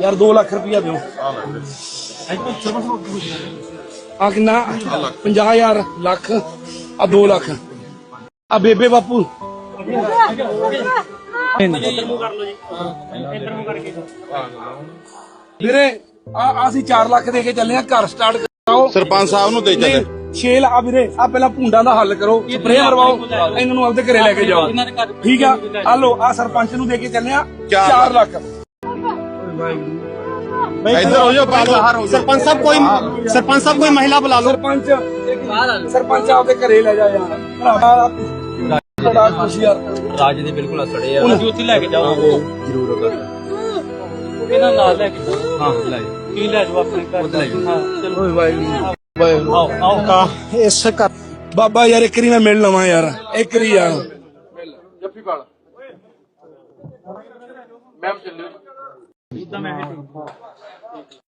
ਯਾਰ 2 ਲੱਖ ਰੁਪਇਆ ਦਿਓ। ਆ ਕਿੰਨਾ 50000 ਲੱਖ ਆ 2 ਲੱਖ। ਆ ਬੇਬੇ ਬਾਪੂ। ਵੀਰੇ ਆ ਅਸੀਂ 4 ਲੱਖ ਦੇ ਕੇ ਚੱਲੇ ਆ ਘਰ ਸਟਾਰਟ ਕਰਾਓ। ਸਰਪੰਚ ਸਾਹਿਬ ਨੂੰ ਦੇ ਚੱਲੇ। ਛੇਲ ਆ ਵੀਰੇ ਆ ਪਹਿਲਾਂ ਭੁੰਡਾਂ ਦਾ ਹੱਲ ਕਰੋ ਸਪਰੇਅ ਮਰਵਾਓ ਇਹਨਾਂ ਨੂੰ ਆਪਦੇ ਘਰੇ ਲੈ ਕੇ ਜਾਓ। ਠੀਕ ਆ? ਆ ਲੋ ਆ ਸਰਪੰਚ ਨੂੰ ਦੇ ਕੇ ਚੱਲੇ ਆ ਚਾਰ 4 ਲੱਖ। ਇੱਧਰ ਹੋ ਜਾਓ ਪਾਲੋ ਸਰਪੰਚ ਸਾਹਿਬ ਕੋਈ ਸਰਪੰਚ ਸਾਹਿਬ ਕੋਈ ਮਹਿਲਾ ਬੁਲਾ ਲਓ ਸਰਪੰਚ ਸਰਪੰਚ ਆਪਦੇ ਘਰੇ ਲੈ ਜਾ ਯਾਰ ਬੜਾ ਖੁਸ਼ੀ ਯਾਰ ਰਾਜ ਦੇ ਬਿਲਕੁਲ ਅਸੜੇ ਆ ਤੁਸੀਂ ਉੱਥੇ ਲੈ ਕੇ ਜਾਓ ਜ਼ਰੂਰ ਹੋਗਾ ਇਹਨਾਂ ਨਾਲ ਲੈ ਕੇ ਹਾਂ ਲੈ ਕੀ ਲੈ ਜਾਓ ਆਪਣੇ ਘਰ ਹਾਂ ਚਲੋ ਵਾਹਿਗੁਰੂ ਵਾਹਿਗੁਰੂ ਆਓ ਆਓ ਇਸ ਘਰ ਬਾਬਾ ਯਾਰ ਇੱਕ ਰੀ ਮੈਂ ਮਿਲ ਲਵਾਂ ਯਾਰ ਇੱਕ ਰੀ ਯਾਰ ਜੱਫੀ ਪਾਲ ਮੈਮ ਚੱਲਿਓ 上面还有一